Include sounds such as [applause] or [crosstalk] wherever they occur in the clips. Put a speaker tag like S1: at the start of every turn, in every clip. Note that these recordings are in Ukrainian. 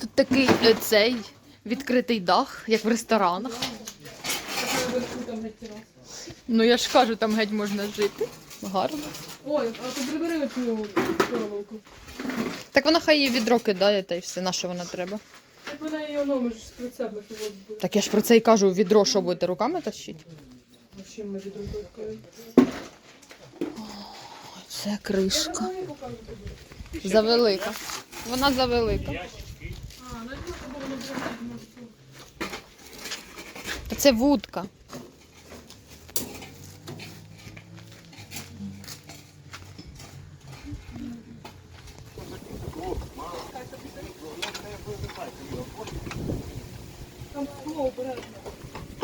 S1: Тут такий е, цей відкритий дах, як в ресторанах. Ну я ж кажу, там геть можна жити. Гарно.
S2: Ой, а то прибери цю проволоку.
S1: Так вона хай її відро кидає, та й все, на що вона треба.
S2: Так вона її може з буде.
S1: Так я ж про це і кажу, відро, що будете руками тащити?
S2: А чим ми відрукою?
S1: Це кришка. Завелика. Вона завелика.
S2: А, ну я було не зробити.
S1: Та це вудка.
S2: Там скло обережно.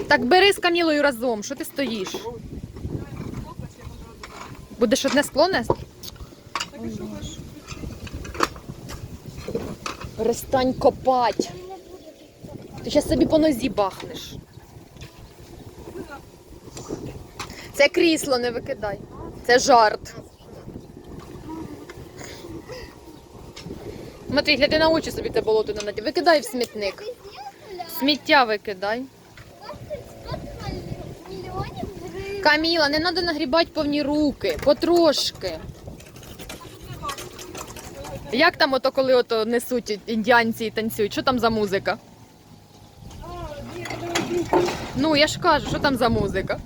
S1: Так бери з Камілою разом, що ти стоїш? Будеш одне скло нести? Перестань копать. Ти зараз собі по нозі бахнеш. Це крісло не викидай. Це жарт. Матвій, гляди на очі собі те болото не наді. Викидай в смітник. Сміття викидай. Каміла, не треба нагрібати повні руки, потрошки. Як там ото, коли ото несуть індіанці і танцюють? Що там за музика? Ну, я ж кажу, що там за музика?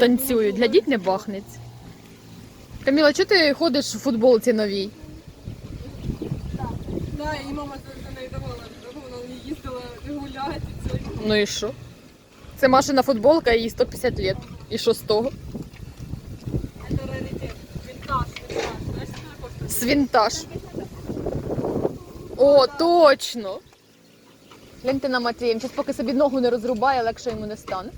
S1: Танцюють, глядіть, не бахнеться. Каміла, чого ти ходиш у футболці новій?
S2: Да, і мама за, за нею давала, вона не їздила гуляти. Це.
S1: Ну і що? Це Машина футболка, їй 150 років. І що з того?
S2: Це раритет. Вінтаж, вінтаж. Знаєш, коштує?
S1: Свінтаж. О, точно. Гляньте на Матвія. Зараз поки собі ногу не розрубає, легше йому не стане.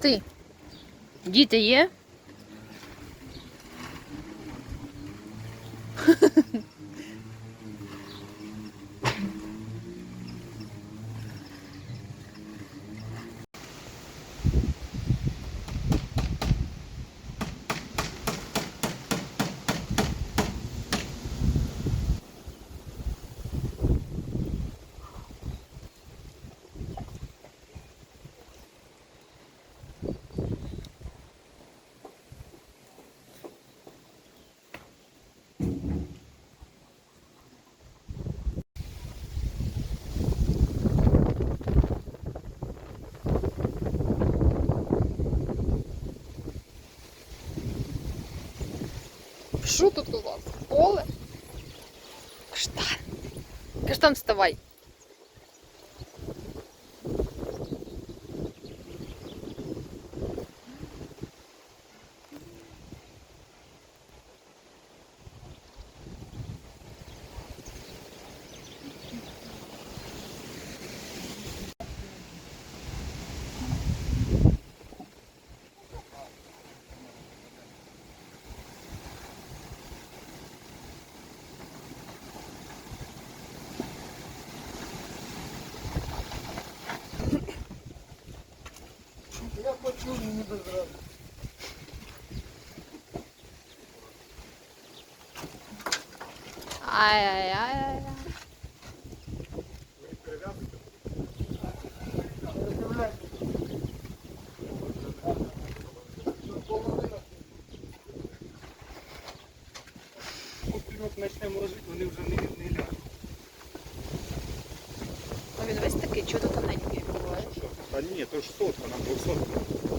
S1: Ти. Діти є? [laughs] Що тут у вас? Поле? Каштан. Каштан, вставай. Ай-яй-яй.
S3: Пінок почнемо ложити, вони вже не, не ляжуть.
S1: А він весь такий, чого тоненький буває.
S3: Та ні, то ж сотка, нам 200.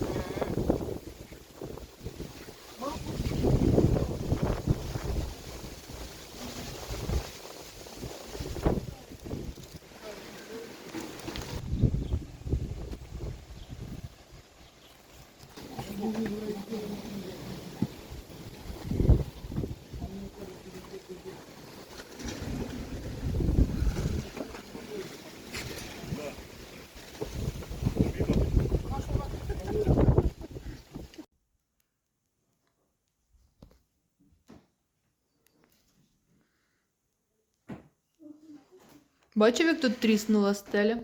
S1: Бачив, як тут тріснула стеля?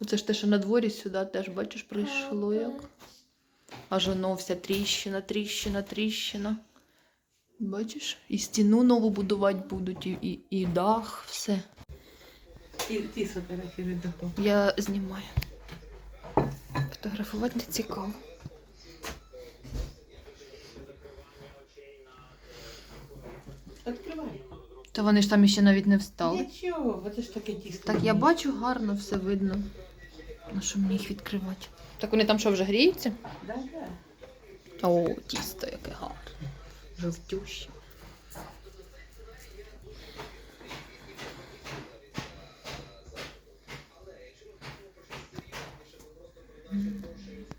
S1: Оце ж те, що на дворі сюди теж, бачиш, прийшло як. Аж воно вся тріщина, тріщина, тріщина. Бачиш? І стіну нову будувати будуть, і, і, і дах, все.
S2: І ті сфотографіруй до того.
S1: Я знімаю. Фотографувати не цікаво.
S2: Відкривай.
S1: Та вони ж там ще навіть не встали.
S2: Нічого, бо це ж таке тісто.
S1: Так я бачу гарно, все видно. На що мені їх відкривати? Так вони там що вже гріються?
S2: Да, да.
S1: О, тісто яке гарне. Жовтюще.